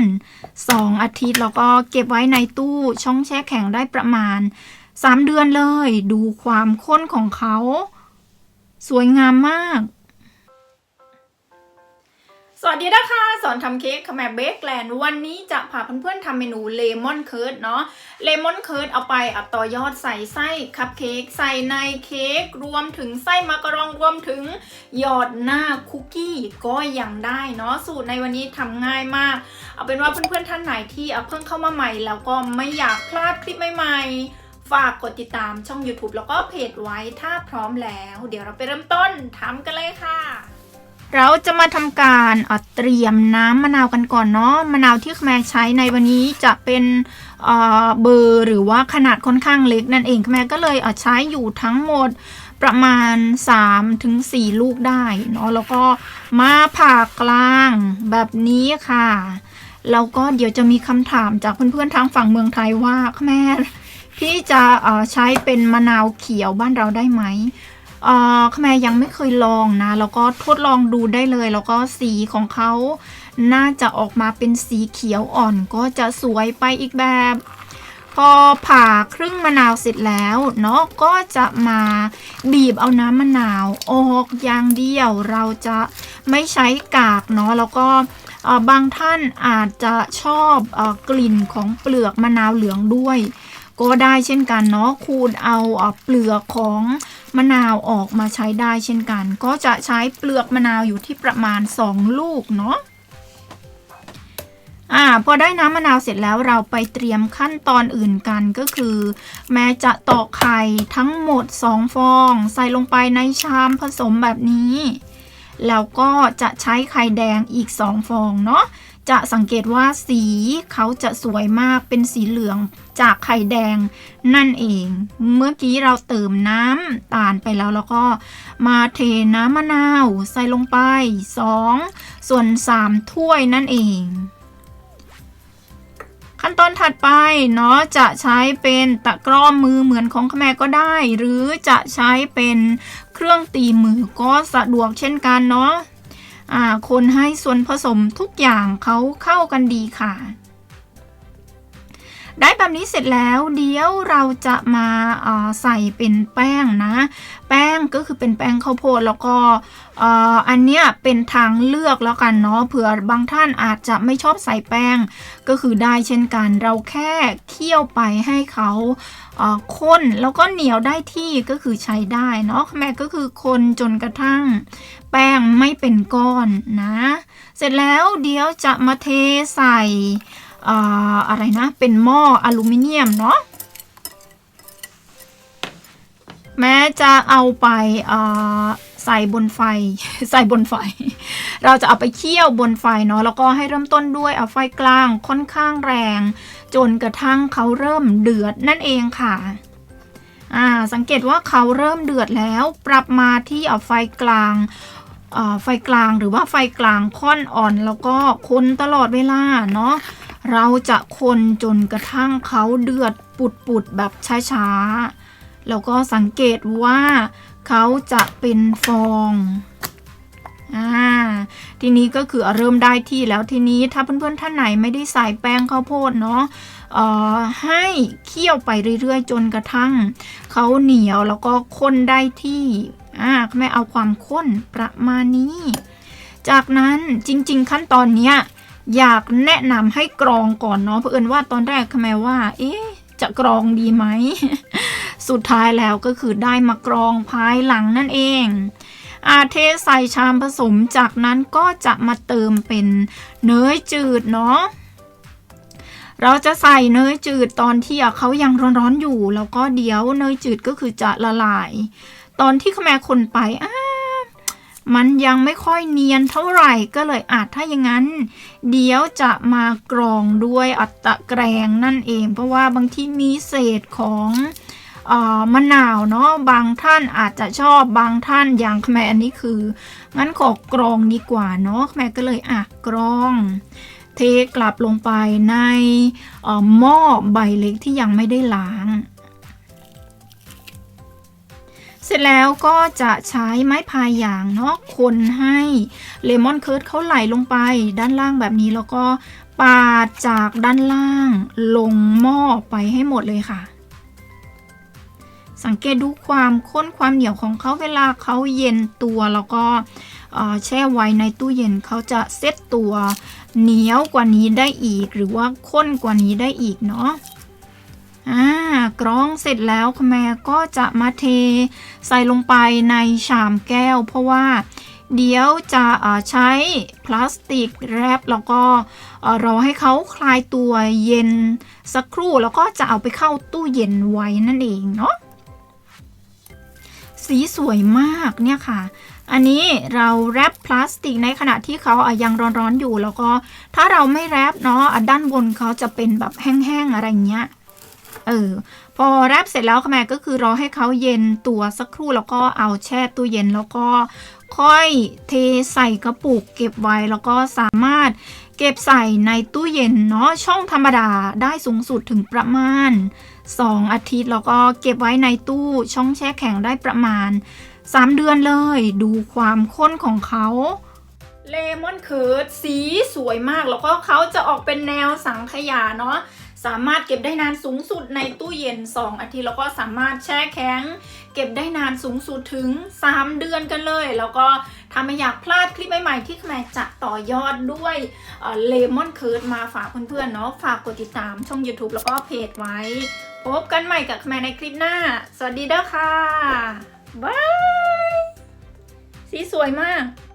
น2 อาทิตย์ แล้วก็เก็บไว้ในตู้ช่องแช่แข็งได้ประมาณ 3 เดือนเลย ดูความข้นของเขา สวยงามมาก สวัสดีนะคะสอนทำเค้กคแมเบกแลนด์วันนี้จะพาเพื่อนๆทำเมนูเลมอนเคิร์ดเนาะเลมอนเคิร์ดเอาไปอัดต่อยอดใส่ไส้คัพเค้กใส่ในเค้กรวมถึงไส้มากรองรวมถึงหยอดหน้าคุกกี้ก็ยังได้เนาะสูตรในวันนี้ทำง่ายมาก เอาเป็นว่าเพื่อนๆท่านไหนที่เอาเพิ่งเข้ามาใหม่ แล้วก็ไม่อยากพลาดคลิปใหม่ๆฝากกดติดตามช่อง YouTube แล้วก็เพจไว้ถ้าพร้อมแล้ว เดี๋ยวเราไปเริ่มต้นทำกันเลยค่ะ เราจะมาทำการเอ่อเตรียมน้ำมะนาวกันก่อนเนาะมะนาวที่แม่ใช้ในวันนี้จะเป็นเเบอร์หรือว่าขนาดค่อนข้างเล็กนั่นเองแม่ก็เลยเใช้อยู่ทั้งหมดประมาณ 3-4ถึงลูกได้เนาะแล้วก็มาผ่ากลางแบบนี้ค่ะ แล้วก็เดี๋ยวจะมีคำถามจากเพื่อนๆทางฝั่งเมืองไทยว่าแม่พี่จะใช้เป็นมะนาวเขียวบ้านเราได้ไหม เอ่อแมยังไม่เคยลองนะ แล้วก็ทดลองดูได้เลย แล้วก็สีของเขาน่าจะออกมาเป็นสีเขียวอ่อนก็จะสวยไปอีกแบบ พอผ่าครึ่งมะนาวเสร็จแล้วเนาะก็จะมาบีบเอาน้ำมะนาวออกอย่างเดียวเราจะไม่ใช้กากเนาะแล้วก็บางท่านอาจจะชอบอกลิ่นของเปลือกมะนาวเหลืองด้วย ก็ได้เช่นกันเนาะขูดเอาเปลือกของ มะนาวออกมาใช้ได้เช่นกัน ก็จะใช้เปลือกมะนาวอยู่ที่ประมาณ 2 ลูกเนาะอ่าพอได้น้ำมะนาวเสร็จแล้วเราไปเตรียมขั้นตอนอื่นกันก็คือ แม้จะตอกไข่ทั้งหมด 2 ฟอง ใส่ลงไปในชามผสมแบบนี้ แล้วก็จะใช้ไข่แดงอีก 2 ฟองเนาะ จะสังเกตว่าสีเขาจะสวยมากเป็นสีเหลืองจากไข่แดงนั่นเอง เมื่อกี้เราเติมน้ำตาลไปแล้วแล้วก็มาเทน้ำมะนาวใส่ลงไป 2 ส่วน 3 ถ้วยนั่นเอง ขั้นตอนถัดไปเนาะจะใช้เป็นตะกร้อมือเหมือนของขแมก็ได้ หรือจะใช้เป็นเครื่องตีมือก็สะดวกเช่นกันเนาะ คนให้ส่วนผสมทุกอย่างเขาเข้ากันดีค่ะ ได้แบบนี้เสร็จแล้วเดี๋ยวเราจะมาาใส่เป็นแป้งนะ แป้งก็คือเป็นแป้งข้าวโพดแล้วก็อ,อันเนี้ยเป็นทางเลือกแล้วกันเนาะเผื่อบางท่านอาจจะไม่ชอบใส่แป้ง ก็คือได้เช่นกันเราแค่เคี่ยวไปให้เขาอ่าข้นแล้วก็เหนียวได้ที่ก็คือใช้ได้เนาะแม่ก็คือคนจนกระทั่ง แป้งไม่เป็นก้อนนะ เสร็จแล้วเดี๋ยวจะมาเทใส่ อะไรนะ เป็นหม้ออลูมิเนียมเนาะแม้จะเอาไปใส่บนไฟ ใส่บนไฟ เราจะเอาไปเคี่ยวบนไฟเนาะแล้วก็ให้เริ่มต้นด้วยเอาไฟกลางค่อนข้างแรง จนกระทั่งเขาเริ่มเดือดนั่นเองค่ะอ่าสังเกตว่าเขาเริ่มเดือดแล้ว ปรับมาที่เอาไฟกลางไฟกลางหรือว่าไฟกลางค่อนอ่อน แล้วก็คนตลอดเวลาเนาะ เราจะคนจนกระทั่งเขาเดือดปุดๆแบบช้าๆ แล้วก็สังเกตว่าเขาจะเป็นฟองอ่าทีนี้ก็คือเริ่มได้ที่แล้วทีนี้ถ้าเพื่อนๆท่านไหนไม่ได้ใส่แป้งข้าวโพดเนาะเอ่อให้เคี่ยวไปเรื่อยๆ จนกระทั่งเขาเหนียวแล้วก็ข้นได้ที่อ่าแม่เอาความข้นประมาณนี้ จากนั้นจริงๆขั้นตอนเนี้ย อยากแนะนำให้กรองก่อนเนาะเพราะเอิญว่าตอนแรกแม่ว่า เอ๊ะจะกรองดีไหม สุดท้ายแล้วก็คือได้มากรองภายหลังนั่นเอง อาเทใส่ชามผสมจากนั้นก็จะมาเติมเป็นเนยจืดเนาะเราจะใส่เนยจืดตอนที่เขายังร้อนๆอยู่ แล้วก็เดี๋ยวเนยจืดก็คือจะละลาย ตอนที่ขแม่คนไปอ้า มันยังไม่ค่อยเนียนเท่าไหร่ก็เลยอาจถ้าอย่างนั้น เดี๋ยวจะมากรองด้วยอัตะแกรงนั่นเอง เพราะว่าบางที่มีเศษของมะนาวเนาะบางท่านอาจจะชอบบางท่านอย่างแม่อันนี้คือ งั้นขอกรองดีกว่าเนาะแม่ก็เลยอะกรอง เทกลับลงไปในหม้อใบเล็กที่ยังไม่ได้ล้าง เสร็จแล้วก็จะใช้ไม้พายยางเนาะคนให้เลมอนเคิร์ดเขาไหลลงไปด้านล่างแบบนี้แล้วก็ปาดจากด้านล่างลงหม้อไปให้หมดเลยค่ะ สังเกตดูความข้นความเหนียวของเขาเวลาเขาเย็นตัวแล้วก็แช่ไว้ในตู้เย็นเขาจะเซ็ตตัวเหนียวกว่านี้ได้อีก หรือว่าข้นกว่านี้ได้อีกเนาะ อ่ากรองเสร็จแล้วคแม่ก็จะมาเทใส่ลงไปในชามแก้ว เพราะว่าเดี๋ยวจะใช้พลาสติกแรปแล้วก็รอให้เขาคลายตัวเย็นสักครู่แล้วก็จะเอาไปเข้าตู้เย็นไว้นั่นเองเนาะสีสวยมากเนี่ยค่ะ อันนี้เราแรปพลาสติกในขณะที่เขาอะยังร้อนๆอยู่แล้วก็ถ้าเราไม่แรปเนาะด้านบนเขาจะเป็นแบบแห้งๆอะไรเงี้ย เออพอแรปเสร็จแล้วค่ะแม่ก็คือรอให้เขาเย็นตัวสักครู่แล้วก็เอาแช่ตู้เย็นแล้วก็ค่อยเทใส่กระปุกเก็บไว้แล้วก็สามารถเก็บใส่ในตู้เย็นเนาะช่องธรรมดาได้สูงสุดถึงประมาณ 2 อาทิตย์แล้วก็เก็บไว้ในตู้ช่องแช่แข็งได้ประมาณ 3 เดือนเลย ดูความข้นของเขาเลมอนเคิร์ดสีสวยมากแล้วก็เขาจะออกเป็นแนวสังขยาเนาะ สามารถเก็บได้นานสูงสุดในตู้เย็น 2 อาทิตย์แล้วก็สามารถแช่แข็ง เก็บได้นานสูงสุดถึง 3 เดือนกันเลย แล้วก็ถ้าไม่อยากพลาดคลิปใหม่ๆที่แม่จะต่อยอดด้วยเลมอนเคิร์ดมาฝากเพื่อนๆเนาะฝากกดติดตามช่อง YouTube แล้วก็เพจไว้ พบกันใหม่กับแม่ในคลิปหน้า สวัสดีเด้อค่ะบายสีสวยมาก